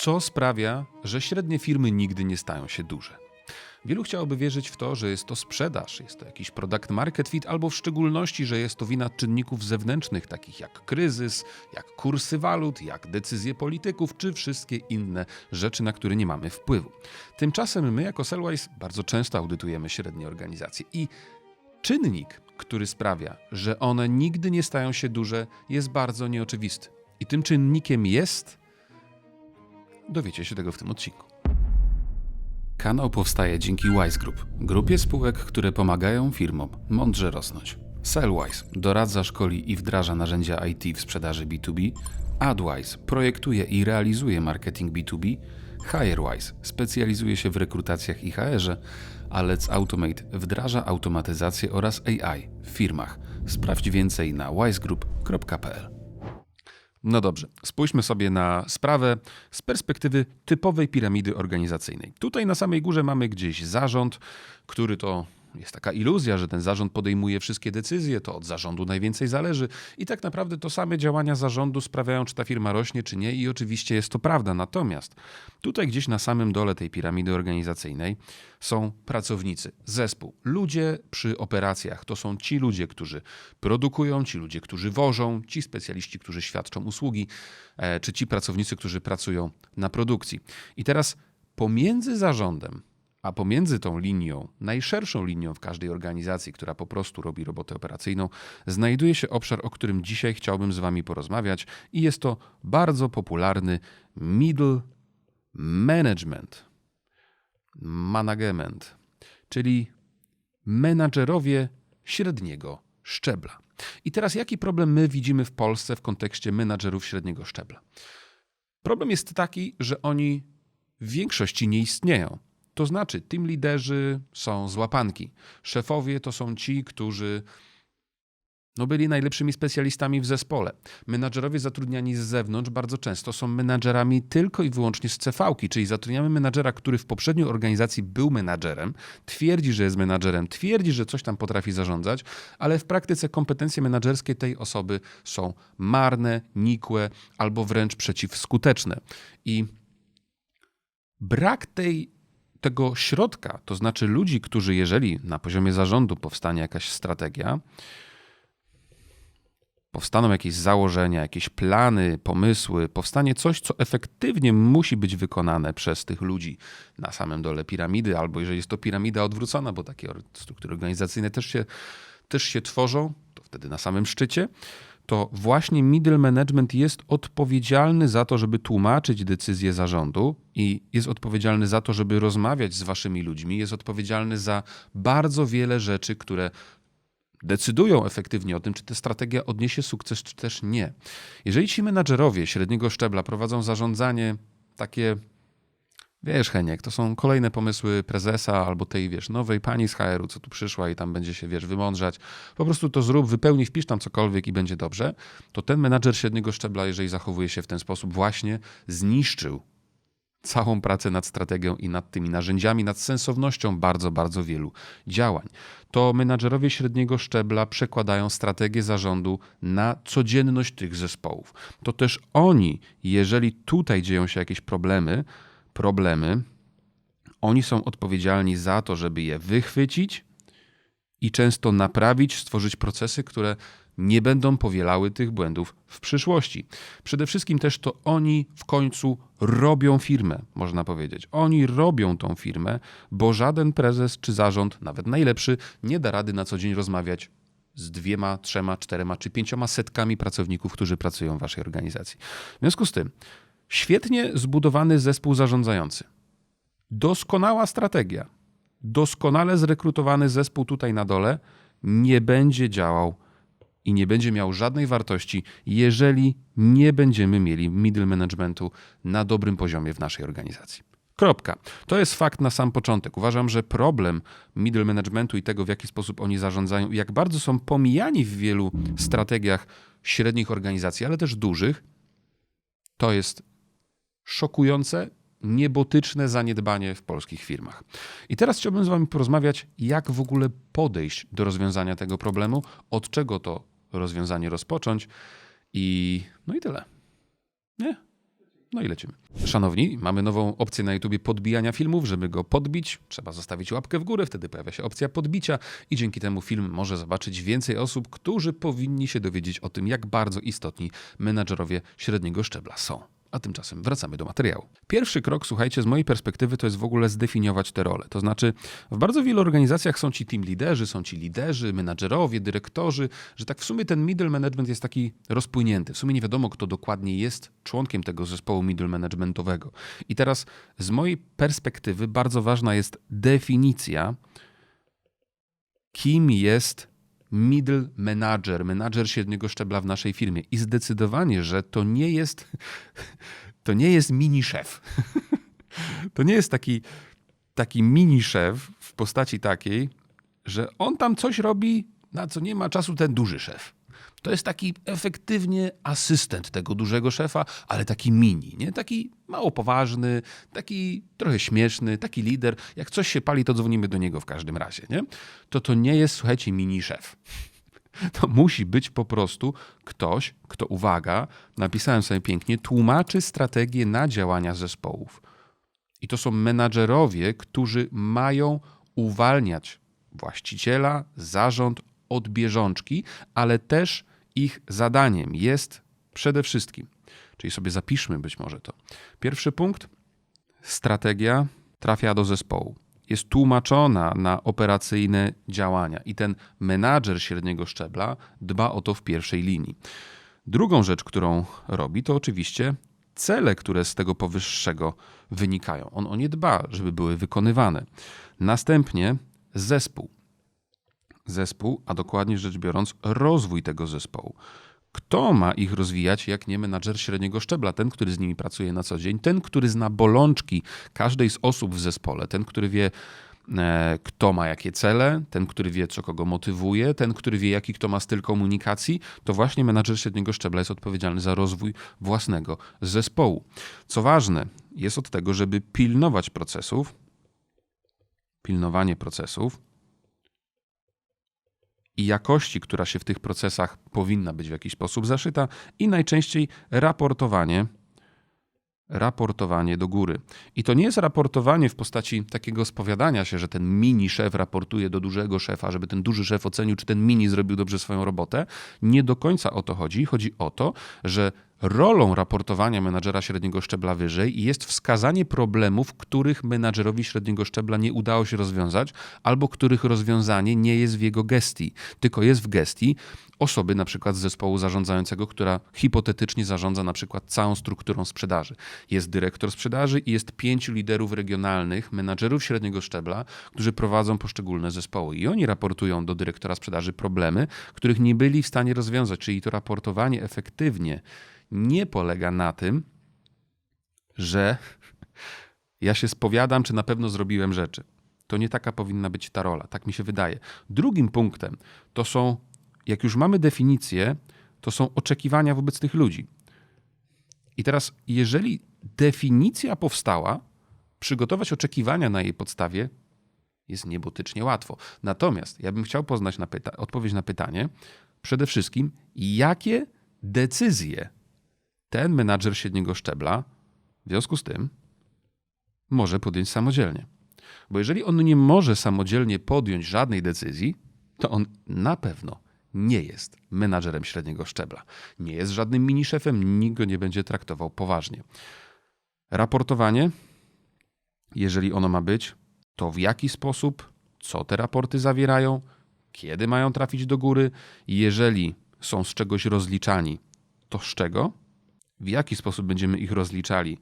Co sprawia, że średnie firmy nigdy nie stają się duże? Wielu chciałoby wierzyć w to, że jest to sprzedaż, jest to jakiś product market fit, albo w szczególności, że jest to wina czynników zewnętrznych, takich jak kryzys, jak kursy walut, jak decyzje polityków, czy wszystkie inne rzeczy, na które nie mamy wpływu. Tymczasem my, jako Sellwise, bardzo często audytujemy średnie organizacje i czynnik, który sprawia, że one nigdy nie stają się duże, jest bardzo nieoczywisty. I tym czynnikiem jest. Dowiecie się tego w tym odcinku. Kanał powstaje dzięki Wise Group, grupie spółek, które pomagają firmom mądrze rosnąć. Sellwise doradza, szkoli i wdraża narzędzia IT w sprzedaży B2B, AdWise projektuje i realizuje marketing B2B, HireWise specjalizuje się w rekrutacjach i HR-ze, a Let's Automate wdraża automatyzację oraz AI w firmach. Sprawdź więcej na wisegroup.pl. No dobrze, spójrzmy sobie na sprawę z perspektywy typowej piramidy organizacyjnej. Tutaj na samej górze mamy gdzieś zarząd, który to jest taka iluzja, że ten zarząd podejmuje wszystkie decyzje, to od zarządu najwięcej zależy i tak naprawdę to same działania zarządu sprawiają, czy ta firma rośnie, czy nie i oczywiście jest to prawda. Natomiast tutaj gdzieś na samym dole tej piramidy organizacyjnej są pracownicy, zespół, ludzie przy operacjach. To są ci ludzie, którzy produkują, ci ludzie, którzy wożą, ci specjaliści, którzy świadczą usługi, e, czy ci pracownicy, którzy pracują na produkcji. I teraz pomiędzy zarządem a pomiędzy tą linią, najszerszą linią w każdej organizacji, która po prostu robi robotę operacyjną, znajduje się obszar, o którym dzisiaj chciałbym z Wami porozmawiać, i jest to bardzo popularny middle management, management, czyli menadżerowie średniego szczebla. I teraz jaki problem my widzimy w Polsce w kontekście menadżerów średniego szczebla? Problem jest taki, że oni w większości nie istnieją. To znaczy, tym liderzy są złapanki. Szefowie to są ci, którzy no, byli najlepszymi specjalistami w zespole. Menadżerowie zatrudniani z zewnątrz bardzo często są menadżerami tylko i wyłącznie z CV-ki, czyli zatrudniamy menadżera, który w poprzedniej organizacji był menadżerem, twierdzi, że jest menadżerem, twierdzi, że coś tam potrafi zarządzać, ale w praktyce kompetencje menadżerskie tej osoby są marne, nikłe albo wręcz przeciwskuteczne. I brak tej tego środka, to znaczy ludzi, którzy, jeżeli na poziomie zarządu powstanie jakaś strategia, powstaną jakieś założenia, jakieś plany, pomysły, powstanie coś, co efektywnie musi być wykonane przez tych ludzi na samym dole piramidy, albo jeżeli jest to piramida odwrócona, bo takie struktury organizacyjne też się, też się tworzą, to wtedy na samym szczycie to właśnie middle management jest odpowiedzialny za to, żeby tłumaczyć decyzje zarządu i jest odpowiedzialny za to, żeby rozmawiać z waszymi ludźmi, jest odpowiedzialny za bardzo wiele rzeczy, które decydują efektywnie o tym, czy ta strategia odniesie sukces, czy też nie. Jeżeli ci menadżerowie średniego szczebla prowadzą zarządzanie takie Wiesz, Heniek, to są kolejne pomysły prezesa albo tej, wiesz, nowej pani z HR-u, co tu przyszła i tam będzie się, wiesz, wymądrzać. Po prostu to zrób, wypełnij, wpisz tam cokolwiek i będzie dobrze. To ten menadżer średniego szczebla, jeżeli zachowuje się w ten sposób, właśnie zniszczył całą pracę nad strategią i nad tymi narzędziami, nad sensownością bardzo, bardzo wielu działań. To menadżerowie średniego szczebla przekładają strategię zarządu na codzienność tych zespołów. To też oni, jeżeli tutaj dzieją się jakieś problemy, problemy, oni są odpowiedzialni za to, żeby je wychwycić i często naprawić, stworzyć procesy, które nie będą powielały tych błędów w przyszłości. Przede wszystkim też to oni w końcu robią firmę, można powiedzieć. Oni robią tą firmę, bo żaden prezes czy zarząd, nawet najlepszy, nie da rady na co dzień rozmawiać z dwiema, trzema, czterema czy pięcioma setkami pracowników, którzy pracują w waszej organizacji. W związku z tym, Świetnie zbudowany zespół zarządzający. Doskonała strategia. Doskonale zrekrutowany zespół tutaj na dole nie będzie działał i nie będzie miał żadnej wartości, jeżeli nie będziemy mieli middle managementu na dobrym poziomie w naszej organizacji. Kropka. To jest fakt na sam początek. Uważam, że problem middle managementu i tego, w jaki sposób oni zarządzają, jak bardzo są pomijani w wielu strategiach średnich organizacji, ale też dużych, to jest szokujące, niebotyczne zaniedbanie w polskich firmach. I teraz chciałbym z Wami porozmawiać, jak w ogóle podejść do rozwiązania tego problemu, od czego to rozwiązanie rozpocząć i no i tyle. Nie? No i lecimy. Szanowni, mamy nową opcję na YouTubie podbijania filmów. Żeby go podbić, trzeba zostawić łapkę w górę, wtedy pojawia się opcja podbicia i dzięki temu film może zobaczyć więcej osób, którzy powinni się dowiedzieć o tym, jak bardzo istotni menadżerowie średniego szczebla są. A tymczasem wracamy do materiału. Pierwszy krok, słuchajcie, z mojej perspektywy to jest w ogóle zdefiniować te role. To znaczy, w bardzo wielu organizacjach są ci team liderzy, są ci liderzy, menadżerowie, dyrektorzy, że tak w sumie ten middle management jest taki rozpłynięty. W sumie nie wiadomo, kto dokładnie jest członkiem tego zespołu middle managementowego. I teraz z mojej perspektywy bardzo ważna jest definicja, kim jest middle manager, menadżer średniego szczebla w naszej firmie. I zdecydowanie, że to nie jest, to nie jest mini szef. To nie jest taki, taki mini szef w postaci takiej, że on tam coś robi, na co nie ma czasu ten duży szef. To jest taki efektywnie asystent tego dużego szefa, ale taki mini, nie? Taki mało poważny, taki trochę śmieszny, taki lider. Jak coś się pali, to dzwonimy do niego w każdym razie, nie? To to nie jest, słuchajcie, mini szef. To musi być po prostu ktoś, kto, uwaga, napisałem sobie pięknie, tłumaczy strategię na działania zespołów. I to są menadżerowie, którzy mają uwalniać właściciela, zarząd od bieżączki, ale też ich zadaniem jest przede wszystkim, czyli sobie zapiszmy być może to. Pierwszy punkt, strategia trafia do zespołu. Jest tłumaczona na operacyjne działania i ten menadżer średniego szczebla dba o to w pierwszej linii. Drugą rzecz, którą robi, to oczywiście cele, które z tego powyższego wynikają. On o nie dba, żeby były wykonywane. Następnie zespół zespół, a dokładnie rzecz biorąc, rozwój tego zespołu. Kto ma ich rozwijać, jak nie menadżer średniego szczebla, ten, który z nimi pracuje na co dzień, ten, który zna bolączki każdej z osób w zespole, ten, który wie, e, kto ma jakie cele, ten, który wie, co kogo motywuje, ten, który wie, jaki kto ma styl komunikacji, to właśnie menadżer średniego szczebla jest odpowiedzialny za rozwój własnego zespołu. Co ważne, jest od tego, żeby pilnować procesów, pilnowanie procesów, i jakości, która się w tych procesach powinna być w jakiś sposób zaszyta, i najczęściej raportowanie raportowanie do góry. I to nie jest raportowanie w postaci takiego spowiadania się, że ten mini szef raportuje do dużego szefa, żeby ten duży szef ocenił, czy ten mini zrobił dobrze swoją robotę. Nie do końca o to chodzi. Chodzi o to, że rolą raportowania menadżera średniego szczebla wyżej jest wskazanie problemów, których menadżerowi średniego szczebla nie udało się rozwiązać, albo których rozwiązanie nie jest w jego gestii, tylko jest w gestii osoby na przykład z zespołu zarządzającego, która hipotetycznie zarządza na przykład całą strukturą sprzedaży. Jest dyrektor sprzedaży i jest pięciu liderów regionalnych, menadżerów średniego szczebla, którzy prowadzą poszczególne zespoły i oni raportują do dyrektora sprzedaży problemy, których nie byli w stanie rozwiązać, czyli to raportowanie efektywnie nie polega na tym, że ja się spowiadam, czy na pewno zrobiłem rzeczy. To nie taka powinna być ta rola, tak mi się wydaje. Drugim punktem to są jak już mamy definicję, to są oczekiwania wobec tych ludzi. I teraz, jeżeli definicja powstała, przygotować oczekiwania na jej podstawie jest niebotycznie łatwo. Natomiast ja bym chciał poznać na odpowiedź na pytanie, przede wszystkim, jakie decyzje ten menadżer średniego szczebla w związku z tym może podjąć samodzielnie. Bo jeżeli on nie może samodzielnie podjąć żadnej decyzji, to on na pewno nie jest menadżerem średniego szczebla. Nie jest żadnym miniszefem, nikt go nie będzie traktował poważnie. Raportowanie, jeżeli ono ma być, to w jaki sposób, co te raporty zawierają, kiedy mają trafić do góry, jeżeli są z czegoś rozliczani, to z czego, w jaki sposób będziemy ich rozliczali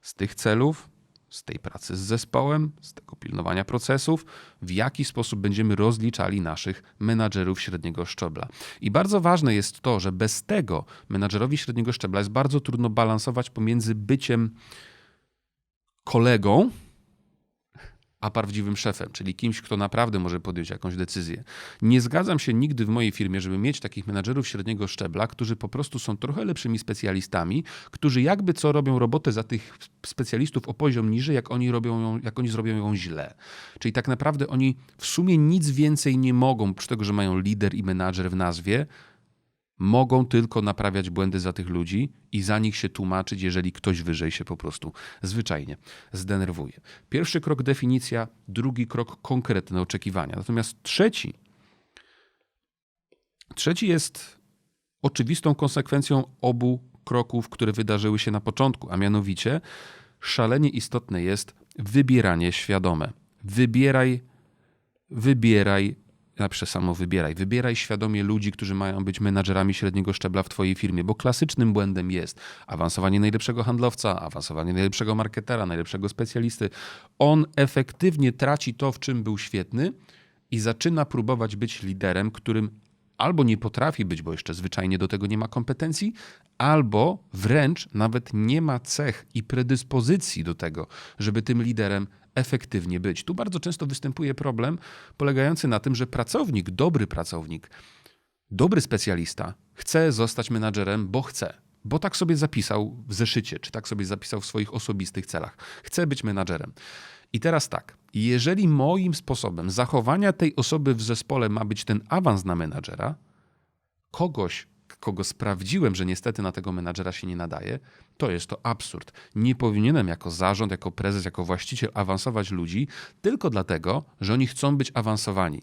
z tych celów, z tej pracy z zespołem, z tego pilnowania procesów, w jaki sposób będziemy rozliczali naszych menadżerów średniego szczebla. I bardzo ważne jest to, że bez tego menadżerowi średniego szczebla jest bardzo trudno balansować pomiędzy byciem kolegą, a prawdziwym szefem, czyli kimś, kto naprawdę może podjąć jakąś decyzję. Nie zgadzam się nigdy w mojej firmie, żeby mieć takich menadżerów średniego szczebla, którzy po prostu są trochę lepszymi specjalistami, którzy jakby co robią robotę za tych specjalistów o poziom niżej, jak oni, robią ją, jak oni zrobią ją źle. Czyli tak naprawdę oni w sumie nic więcej nie mogą, oprócz tego, że mają lider i menadżer w nazwie, mogą tylko naprawiać błędy za tych ludzi i za nich się tłumaczyć, jeżeli ktoś wyżej się po prostu zwyczajnie zdenerwuje. Pierwszy krok definicja, drugi krok konkretne oczekiwania. Natomiast trzeci, trzeci jest oczywistą konsekwencją obu kroków, które wydarzyły się na początku, a mianowicie szalenie istotne jest wybieranie świadome. Wybieraj, wybieraj napiszę samo wybieraj. Wybieraj świadomie ludzi, którzy mają być menadżerami średniego szczebla w Twojej firmie, bo klasycznym błędem jest awansowanie najlepszego handlowca, awansowanie najlepszego marketera, najlepszego specjalisty. On efektywnie traci to, w czym był świetny i zaczyna próbować być liderem, którym albo nie potrafi być, bo jeszcze zwyczajnie do tego nie ma kompetencji, albo wręcz nawet nie ma cech i predyspozycji do tego, żeby tym liderem efektywnie być. Tu bardzo często występuje problem polegający na tym, że pracownik, dobry pracownik, dobry specjalista chce zostać menadżerem, bo chce. Bo tak sobie zapisał w zeszycie, czy tak sobie zapisał w swoich osobistych celach. Chce być menadżerem. I teraz tak, jeżeli moim sposobem zachowania tej osoby w zespole ma być ten awans na menadżera, kogoś, kogo sprawdziłem, że niestety na tego menadżera się nie nadaje, to jest to absurd. Nie powinienem jako zarząd, jako prezes, jako właściciel awansować ludzi tylko dlatego, że oni chcą być awansowani.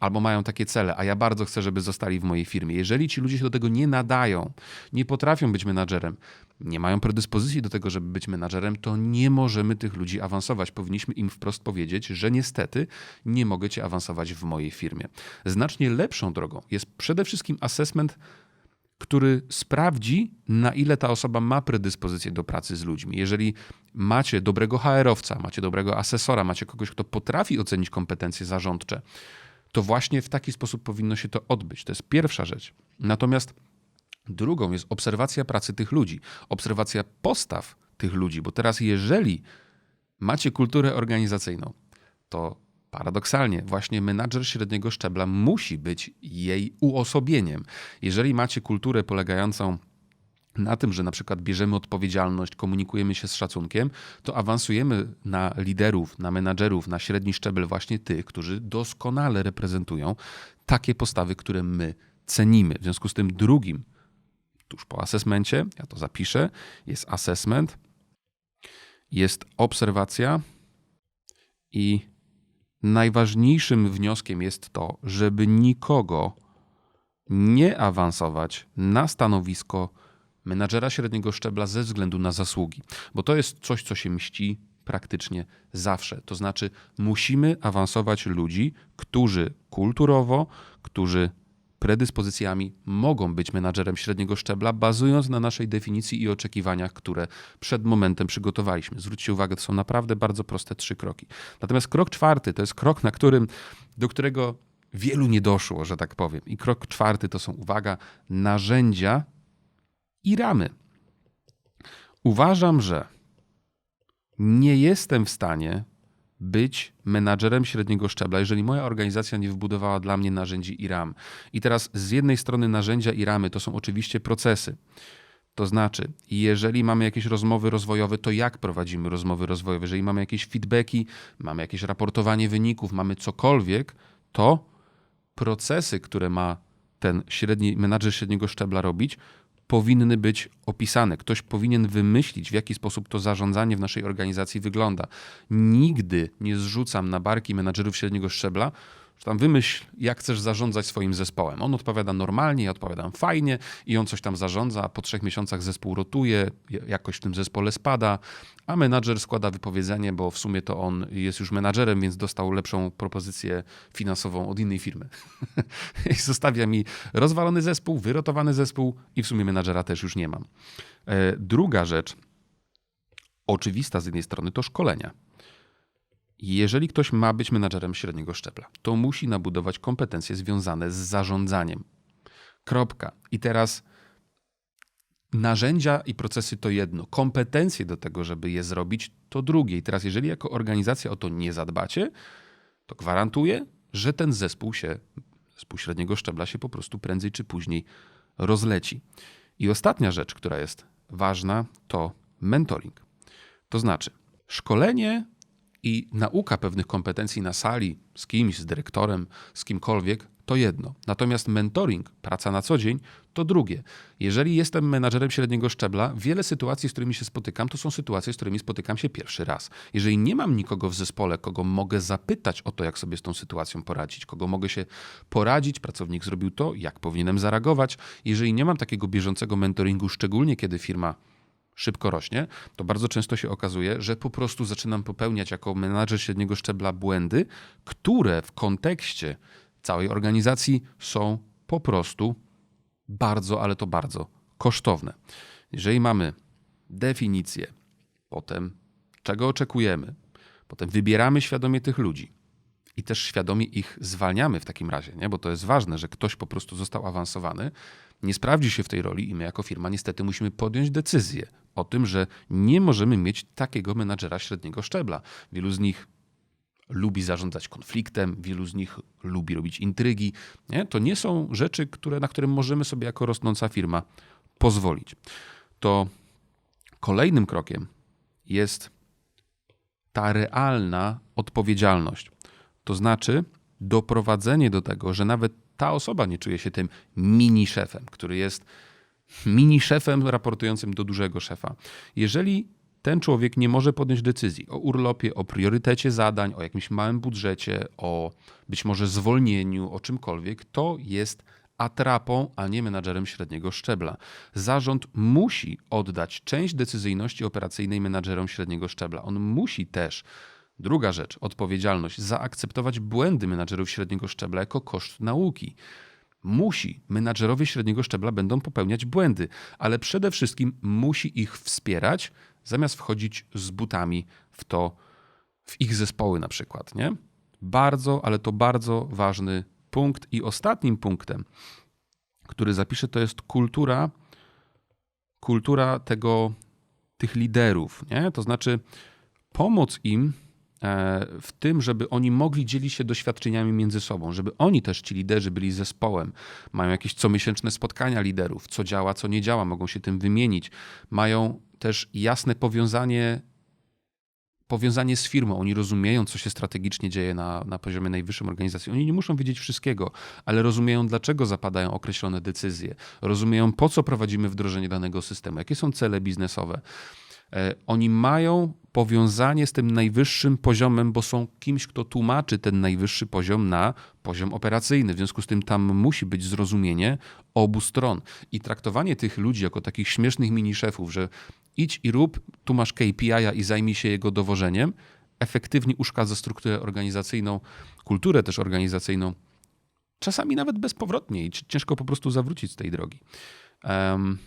Albo mają takie cele, a ja bardzo chcę, żeby zostali w mojej firmie. Jeżeli ci ludzie się do tego nie nadają, nie potrafią być menadżerem, nie mają predyspozycji do tego, żeby być menadżerem, to nie możemy tych ludzi awansować. Powinniśmy im wprost powiedzieć, że niestety nie mogę cię awansować w mojej firmie. Znacznie lepszą drogą jest przede wszystkim assessment który sprawdzi, na ile ta osoba ma predyspozycję do pracy z ludźmi. Jeżeli macie dobrego HR-owca, macie dobrego asesora, macie kogoś, kto potrafi ocenić kompetencje zarządcze, to właśnie w taki sposób powinno się to odbyć. To jest pierwsza rzecz. Natomiast drugą jest obserwacja pracy tych ludzi, obserwacja postaw tych ludzi, bo teraz, jeżeli macie kulturę organizacyjną, to Paradoksalnie, właśnie menadżer średniego szczebla musi być jej uosobieniem. Jeżeli macie kulturę polegającą na tym, że na przykład bierzemy odpowiedzialność, komunikujemy się z szacunkiem, to awansujemy na liderów, na menadżerów, na średni szczebel właśnie tych, którzy doskonale reprezentują takie postawy, które my cenimy. W związku z tym drugim, tuż po asesmencie, ja to zapiszę, jest assessment, jest obserwacja i najważniejszym wnioskiem jest to, żeby nikogo nie awansować na stanowisko menadżera średniego szczebla ze względu na zasługi, bo to jest coś, co się mści praktycznie zawsze. To znaczy, musimy awansować ludzi, którzy kulturowo, którzy predyspozycjami mogą być menadżerem średniego szczebla, bazując na naszej definicji i oczekiwaniach, które przed momentem przygotowaliśmy. Zwróćcie uwagę, to są naprawdę bardzo proste trzy kroki. Natomiast krok czwarty to jest krok, na którym, do którego wielu nie doszło, że tak powiem. I krok czwarty to są, uwaga, narzędzia i ramy. Uważam, że nie jestem w stanie być menadżerem średniego szczebla, jeżeli moja organizacja nie wybudowała dla mnie narzędzi i ram. I teraz z jednej strony narzędzia i ramy to są oczywiście procesy. To znaczy, jeżeli mamy jakieś rozmowy rozwojowe, to jak prowadzimy rozmowy rozwojowe? Jeżeli mamy jakieś feedbacki, mamy jakieś raportowanie wyników, mamy cokolwiek, to procesy, które ma ten średni menadżer średniego szczebla robić, powinny być opisane. Ktoś powinien wymyślić, w jaki sposób to zarządzanie w naszej organizacji wygląda. Nigdy nie zrzucam na barki menadżerów średniego szczebla, że tam wymyśl, jak chcesz zarządzać swoim zespołem. On odpowiada normalnie, ja odpowiadam fajnie i on coś tam zarządza, po trzech miesiącach zespół rotuje, jakoś w tym zespole spada, a menadżer składa wypowiedzenie, bo w sumie to on jest już menadżerem, więc dostał lepszą propozycję finansową od innej firmy. I zostawia mi rozwalony zespół, wyrotowany zespół i w sumie menadżera też już nie mam. E, druga rzecz, oczywista z jednej strony, to szkolenia. Jeżeli ktoś ma być menadżerem średniego szczebla, to musi nabudować kompetencje związane z zarządzaniem. Kropka. I teraz narzędzia i procesy to jedno, kompetencje do tego, żeby je zrobić, to drugie. I teraz, jeżeli jako organizacja o to nie zadbacie, to gwarantuję, że ten zespół się, zespół średniego szczebla się po prostu prędzej czy później rozleci. I ostatnia rzecz, która jest ważna, to mentoring. To znaczy, szkolenie i nauka pewnych kompetencji na sali z kimś, z dyrektorem, z kimkolwiek, to jedno. Natomiast mentoring, praca na co dzień, to drugie. Jeżeli jestem menadżerem średniego szczebla, wiele sytuacji, z którymi się spotykam, to są sytuacje, z którymi spotykam się pierwszy raz. Jeżeli nie mam nikogo w zespole, kogo mogę zapytać o to, jak sobie z tą sytuacją poradzić, kogo mogę się poradzić, pracownik zrobił to, jak powinienem zareagować. Jeżeli nie mam takiego bieżącego mentoringu, szczególnie kiedy firma szybko rośnie, to bardzo często się okazuje, że po prostu zaczynam popełniać jako menadżer średniego szczebla błędy, które w kontekście całej organizacji są po prostu bardzo, ale to bardzo kosztowne. Jeżeli mamy definicję, potem czego oczekujemy, potem wybieramy świadomie tych ludzi i też świadomie ich zwalniamy w takim razie, nie? bo to jest ważne, że ktoś po prostu został awansowany, nie sprawdzi się w tej roli i my jako firma niestety musimy podjąć decyzję o tym, że nie możemy mieć takiego menadżera średniego szczebla. Wielu z nich lubi zarządzać konfliktem, wielu z nich lubi robić intrygi. Nie? To nie są rzeczy, które, na które możemy sobie jako rosnąca firma pozwolić. To kolejnym krokiem jest ta realna odpowiedzialność. To znaczy doprowadzenie do tego, że nawet ta osoba nie czuje się tym mini szefem, który jest mini szefem raportującym do dużego szefa. Jeżeli ten człowiek nie może podjąć decyzji o urlopie, o priorytecie zadań, o jakimś małym budżecie, o być może zwolnieniu, o czymkolwiek, to jest atrapą, a nie menadżerem średniego szczebla. Zarząd musi oddać część decyzyjności operacyjnej menadżerom średniego szczebla. On musi też Druga rzecz, odpowiedzialność, zaakceptować błędy menadżerów średniego szczebla jako koszt nauki. Musi, menadżerowie średniego szczebla będą popełniać błędy, ale przede wszystkim musi ich wspierać, zamiast wchodzić z butami w to, w ich zespoły na przykład, nie? Bardzo, ale to bardzo ważny punkt. I ostatnim punktem, który zapiszę, to jest kultura, kultura tego, tych liderów, nie? To znaczy pomoc im w tym, żeby oni mogli dzielić się doświadczeniami między sobą, żeby oni też, ci liderzy, byli zespołem, mają jakieś comiesięczne spotkania liderów, co działa, co nie działa, mogą się tym wymienić, mają też jasne powiązanie powiązanie z firmą. Oni rozumieją, co się strategicznie dzieje na, na poziomie najwyższym organizacji. Oni nie muszą wiedzieć wszystkiego, ale rozumieją, dlaczego zapadają określone decyzje. Rozumieją, po co prowadzimy wdrożenie danego systemu, jakie są cele biznesowe. E, oni mają powiązanie z tym najwyższym poziomem, bo są kimś, kto tłumaczy ten najwyższy poziom na poziom operacyjny. W związku z tym tam musi być zrozumienie obu stron. I traktowanie tych ludzi jako takich śmiesznych mini-szefów, że idź i rób, tu masz KPI-a i zajmij się jego dowożeniem, efektywnie uszkadza strukturę organizacyjną, kulturę też organizacyjną, czasami nawet bezpowrotnie i ciężko po prostu zawrócić z tej drogi. Um,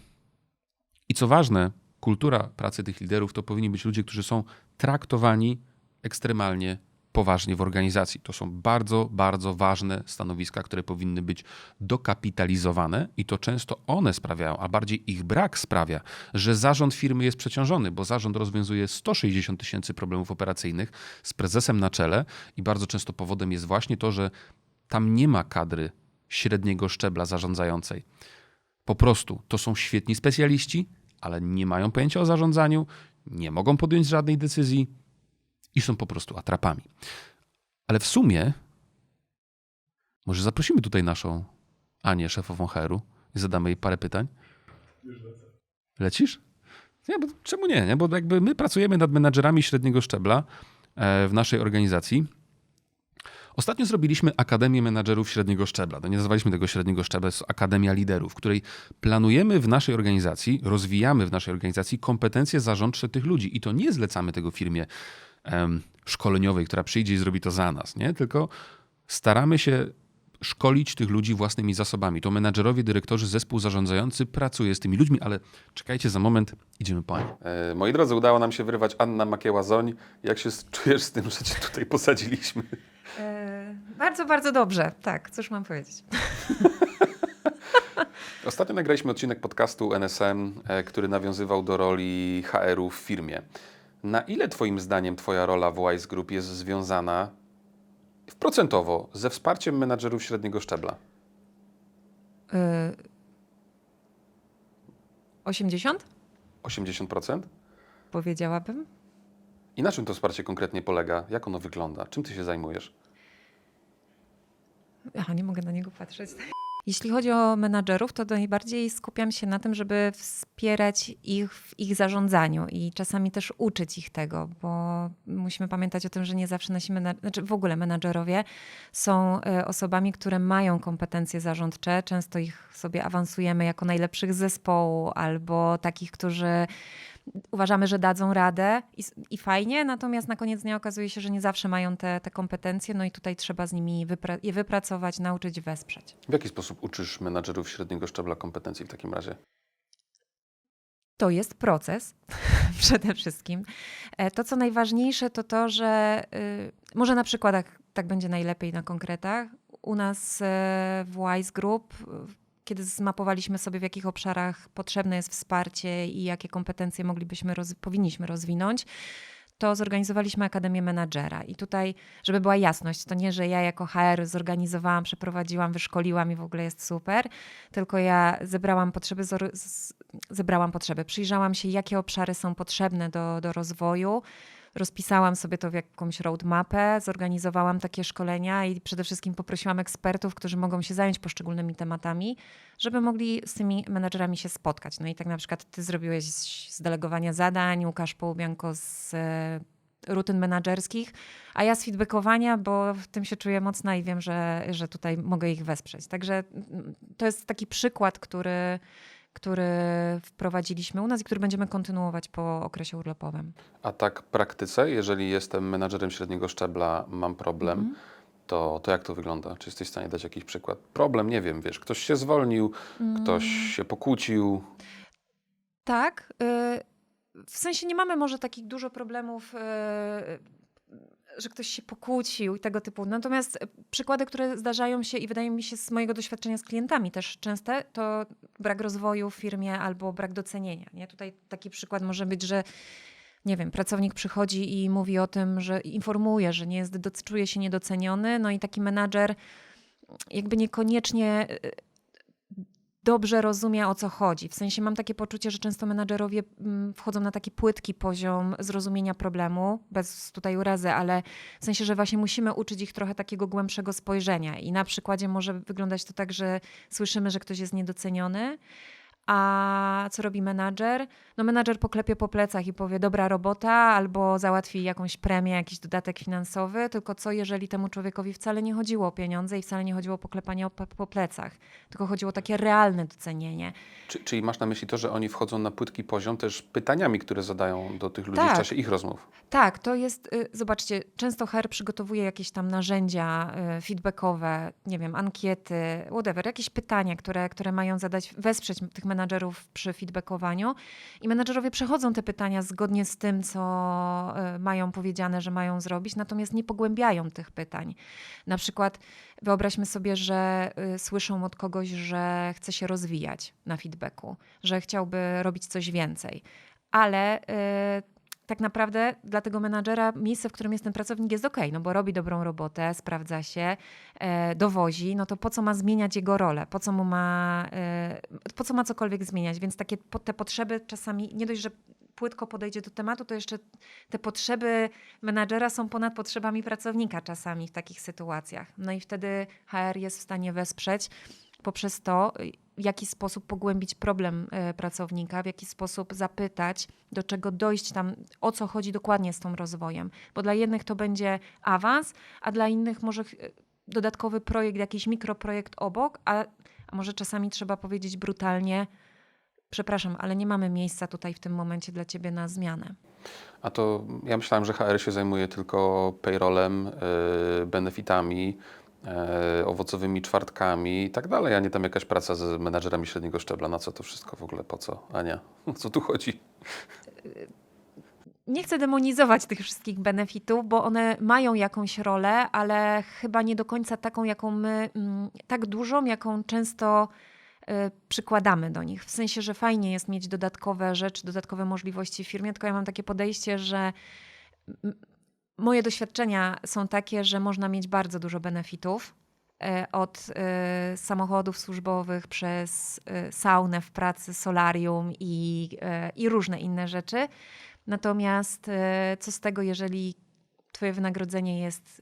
I co ważne, kultura pracy tych liderów to powinni być ludzie, którzy są traktowani ekstremalnie poważnie w organizacji. To są bardzo, bardzo ważne stanowiska, które powinny być dokapitalizowane i to często one sprawiają, a bardziej ich brak sprawia, że zarząd firmy jest przeciążony, bo zarząd rozwiązuje 160 tysięcy problemów operacyjnych z prezesem na czele i bardzo często powodem jest właśnie to, że tam nie ma kadry średniego szczebla zarządzającej. Po prostu to są świetni specjaliści, ale nie mają pojęcia o zarządzaniu, nie mogą podjąć żadnej decyzji i są po prostu atrapami. Ale w sumie może zaprosimy tutaj naszą Anię, szefową HR-u i zadamy jej parę pytań. Lecisz? Nie, bo czemu nie, nie? Bo jakby my pracujemy nad menadżerami średniego szczebla e, w naszej organizacji Ostatnio zrobiliśmy Akademię Menadżerów Średniego Szczebla. No nie nazwaliśmy tego średniego szczebla, jest Akademia Liderów, w której planujemy w naszej organizacji, rozwijamy w naszej organizacji kompetencje zarządcze tych ludzi. I to nie zlecamy tego firmie um, szkoleniowej, która przyjdzie i zrobi to za nas, nie? tylko staramy się szkolić tych ludzi własnymi zasobami. To menadżerowie, dyrektorzy, zespół zarządzający pracuje z tymi ludźmi, ale czekajcie za moment, idziemy po nie. E, moi drodzy, udało nam się wyrywać Anna Makieła-Zoń. Jak się czujesz z tym, że cię tutaj posadziliśmy? E, bardzo, bardzo dobrze. Tak, cóż mam powiedzieć. Ostatnio nagraliśmy odcinek podcastu NSM, e, który nawiązywał do roli HR-u w firmie. Na ile Twoim zdaniem Twoja rola w Wise Group jest związana procentowo ze wsparciem menadżerów średniego szczebla? 80? 80%? Powiedziałabym. I na czym to wsparcie konkretnie polega? Jak ono wygląda? Czym ty się zajmujesz? Aha, nie mogę na niego patrzeć. Jeśli chodzi o menadżerów, to najbardziej skupiam się na tym, żeby wspierać ich w ich zarządzaniu i czasami też uczyć ich tego, bo musimy pamiętać o tym, że nie zawsze nasi menadżerowie, znaczy w ogóle menadżerowie są e, osobami, które mają kompetencje zarządcze. Często ich sobie awansujemy jako najlepszych z zespołu albo takich, którzy uważamy, że dadzą radę i, i fajnie, natomiast na koniec dnia okazuje się, że nie zawsze mają te, te kompetencje, no i tutaj trzeba z nimi wypra- je wypracować, nauczyć, wesprzeć. W jaki sposób uczysz menadżerów średniego szczebla kompetencji w takim razie? To jest proces przede wszystkim. E, To, co najważniejsze, to to, że y, może na przykładach tak będzie najlepiej na konkretach. U nas e, w Wise Group, y, kiedy zmapowaliśmy sobie, w jakich obszarach potrzebne jest wsparcie i jakie kompetencje moglibyśmy, roz, powinniśmy rozwinąć, to zorganizowaliśmy Akademię Menadżera. I tutaj, żeby była jasność, to nie, że ja jako HR zorganizowałam, przeprowadziłam, wyszkoliłam i w ogóle jest super, tylko ja zebrałam potrzeby, zebrałam potrzeby, przyjrzałam się, jakie obszary są potrzebne do, do rozwoju, rozpisałam sobie to w jakąś roadmapę, zorganizowałam takie szkolenia i przede wszystkim poprosiłam ekspertów, którzy mogą się zająć poszczególnymi tematami, żeby mogli z tymi menedżerami się spotkać. No i tak na przykład ty zrobiłeś z delegowania zadań, Łukasz Połubianko z e, rutyn menedżerskich, a ja z feedbackowania, bo w tym się czuję mocna i wiem, że, że tutaj mogę ich wesprzeć. Także mm, to jest taki przykład, który, który wprowadziliśmy u nas i który będziemy kontynuować po okresie urlopowym. A tak w praktyce, jeżeli jestem menadżerem średniego szczebla, mam problem, Mhm. to, to jak to wygląda? Czy jesteś w stanie dać jakiś przykład? Problem, nie wiem, wiesz, ktoś się zwolnił, ktoś Mm. się pokłócił. Tak. y, W sensie nie mamy może takich dużo problemów, y, że ktoś się pokłócił i tego typu. Natomiast y, przykłady, które zdarzają się i wydaje mi się z mojego doświadczenia z klientami też częste, to brak rozwoju w firmie albo brak docenienia. Nie? Tutaj taki przykład może być, że nie wiem, pracownik przychodzi i mówi o tym, że informuje, że nie jest, czuje się niedoceniony, no i taki menadżer jakby niekoniecznie y, dobrze rozumie o co chodzi. W sensie mam takie poczucie, że często menadżerowie mm, wchodzą na taki płytki poziom zrozumienia problemu, bez tutaj urazy, ale w sensie, że właśnie musimy uczyć ich trochę takiego głębszego spojrzenia. I na przykładzie może wyglądać to tak, że słyszymy, że ktoś jest niedoceniony. A co robi menadżer? No menadżer poklepie po plecach i powie dobra robota albo załatwi jakąś premię, jakiś dodatek finansowy, tylko co jeżeli temu człowiekowi wcale nie chodziło o pieniądze i wcale nie chodziło o poklepanie po, plecach, tylko chodziło o takie realne docenienie. Czy, czyli masz na myśli to, że oni wchodzą na płytki poziom też pytaniami, które zadają do tych ludzi w Tak. czasie ich rozmów? Tak, to jest, y, zobaczcie, często HR przygotowuje jakieś tam narzędzia y, feedbackowe, nie wiem, ankiety, whatever, jakieś pytania, które, które mają zadać, wesprzeć tych menadżerów przy feedbackowaniu i menadżerowie przechodzą te pytania zgodnie z tym, co y, mają powiedziane, że mają zrobić, natomiast nie pogłębiają tych pytań. Na przykład wyobraźmy sobie, że y, słyszą od kogoś, że chce się rozwijać na feedbacku, że chciałby robić coś więcej, ale y, tak naprawdę dla tego menadżera miejsce, w którym jest ten pracownik jest ok, no bo robi dobrą robotę, sprawdza się, e, dowozi, no to po co ma zmieniać jego rolę, po co mu ma, e, po co ma cokolwiek zmieniać, więc takie po, te potrzeby czasami, nie dość, że płytko podejdzie do tematu, to jeszcze te potrzeby menadżera są ponad potrzebami pracownika czasami w takich sytuacjach. No i wtedy HR jest w stanie wesprzeć poprzez to, w jaki sposób pogłębić problem e, pracownika, w jaki sposób zapytać, do czego dojść tam, o co chodzi dokładnie z tym rozwojem. Bo dla jednych to będzie awans, a dla innych może ch- dodatkowy projekt, jakiś mikroprojekt obok, a, a może czasami trzeba powiedzieć brutalnie, przepraszam, ale nie mamy miejsca tutaj w tym momencie dla ciebie na zmianę. A to ja myślałem, że HR się zajmuje tylko payrollem, yy, benefitami, owocowymi czwartkami i tak dalej, a nie tam jakaś praca z menadżerami średniego szczebla. Na co to wszystko w ogóle? Po co? Ania, o co tu chodzi? nie chcę demonizować tych wszystkich benefitów, bo one mają jakąś rolę, ale chyba nie do końca taką, jaką my, mm, tak dużą, jaką często y, przykładamy do nich. W sensie, że fajnie jest mieć dodatkowe rzeczy, dodatkowe możliwości w firmie, tylko ja mam takie podejście, że mm, moje doświadczenia są takie, że można mieć bardzo dużo benefitów. e, Od y, samochodów służbowych przez y, saunę w pracy, solarium i, i różne inne rzeczy. Natomiast e, co z tego, jeżeli Twoje wynagrodzenie jest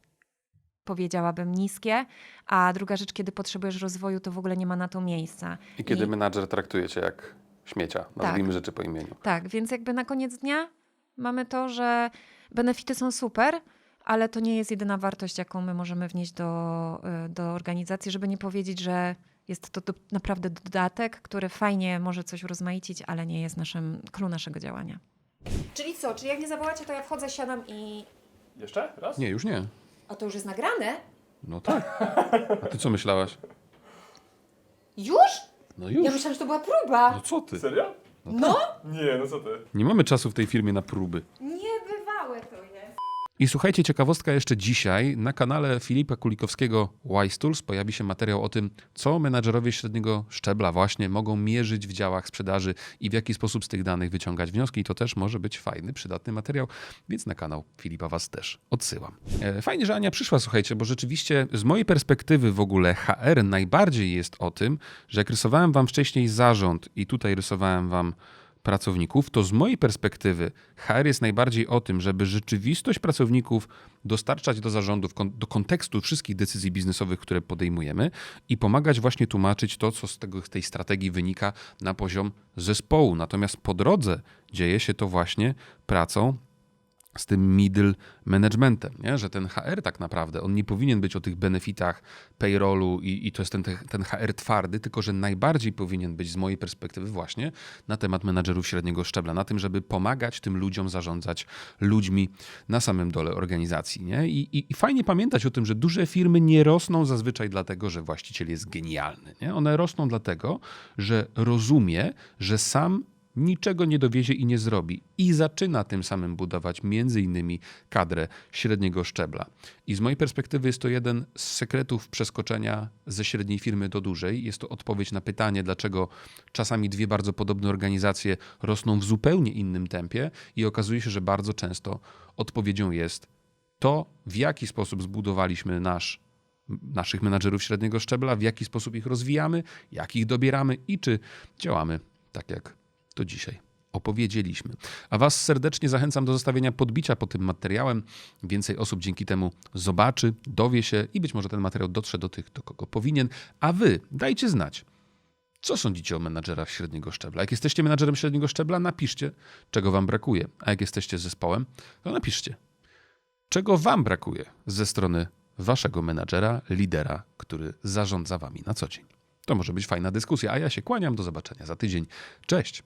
powiedziałabym, niskie, a druga rzecz, kiedy potrzebujesz rozwoju, to w ogóle nie ma na to miejsca. I kiedy I- menadżer traktuje cię jak śmiecia, nazwijmy rzeczy po imieniu. Tak, więc jakby na koniec dnia mamy to, że benefity są super, ale to nie jest jedyna wartość, jaką my możemy wnieść do, y, do organizacji, żeby nie powiedzieć, że jest to do, naprawdę dodatek, który fajnie może coś urozmaicić, ale nie jest naszym clue naszego działania. Czyli co? Czy jak nie zawołacie, to ja wchodzę, siadam i... Jeszcze? Raz? Nie, już nie. A to już jest nagrane? No tak. A ty co myślałaś? Już? No Ja już. myślałam, że to była próba. No co ty? Serio? No? Nie, no co ty? Nie mamy czasu w tej firmie na próby. Jest. I słuchajcie, ciekawostka jeszcze dzisiaj. Na kanale Filipa Kulikowskiego Wise Tools pojawi się materiał o tym, co menadżerowie średniego szczebla właśnie mogą mierzyć w działach sprzedaży i w jaki sposób z tych danych wyciągać wnioski. I to też może być fajny, przydatny materiał, więc na kanał Filipa Was też odsyłam. E, Fajnie, że Ania przyszła, słuchajcie, bo rzeczywiście z mojej perspektywy w ogóle HR najbardziej jest o tym, że jak rysowałem Wam wcześniej zarząd i tutaj rysowałem Wam pracowników, to z mojej perspektywy HR jest najbardziej o tym, żeby rzeczywistość pracowników dostarczać do zarządów, do kontekstu wszystkich decyzji biznesowych, które podejmujemy i pomagać właśnie tłumaczyć to, co z tego, z tej strategii wynika na poziom zespołu. Natomiast po drodze dzieje się to właśnie pracą z tym middle managementem, nie? że ten HR tak naprawdę, on nie powinien być o tych benefitach payrollu i, i to jest ten, ten HR twardy, tylko że najbardziej powinien być z mojej perspektywy właśnie na temat menadżerów średniego szczebla, na tym, żeby pomagać tym ludziom zarządzać ludźmi na samym dole organizacji. Nie? I, i, I fajnie pamiętać o tym, że duże firmy nie rosną zazwyczaj dlatego, że właściciel jest genialny. Nie? One rosną dlatego, że rozumie, że sam niczego nie dowiezie i nie zrobi. I zaczyna tym samym budować między innymi kadrę średniego szczebla. I z mojej perspektywy jest to jeden z sekretów przeskoczenia ze średniej firmy do dużej. Jest to odpowiedź na pytanie, dlaczego czasami dwie bardzo podobne organizacje rosną w zupełnie innym tempie i okazuje się, że bardzo często odpowiedzią jest to, w jaki sposób zbudowaliśmy nasz naszych menadżerów średniego szczebla, w jaki sposób ich rozwijamy, jak ich dobieramy i czy działamy tak, jak to dzisiaj opowiedzieliśmy. A Was serdecznie zachęcam do zostawienia podbicia pod tym materiałem. Więcej osób dzięki temu zobaczy, dowie się i być może ten materiał dotrze do tych, do kogo powinien. A Wy dajcie znać, co sądzicie o menadżerach średniego szczebla? Jak jesteście menadżerem średniego szczebla, napiszcie, czego Wam brakuje. A jak jesteście zespołem, to napiszcie, czego Wam brakuje ze strony Waszego menadżera, lidera, który zarządza Wami na co dzień. To może być fajna dyskusja, a ja się kłaniam. Do zobaczenia za tydzień. Cześć!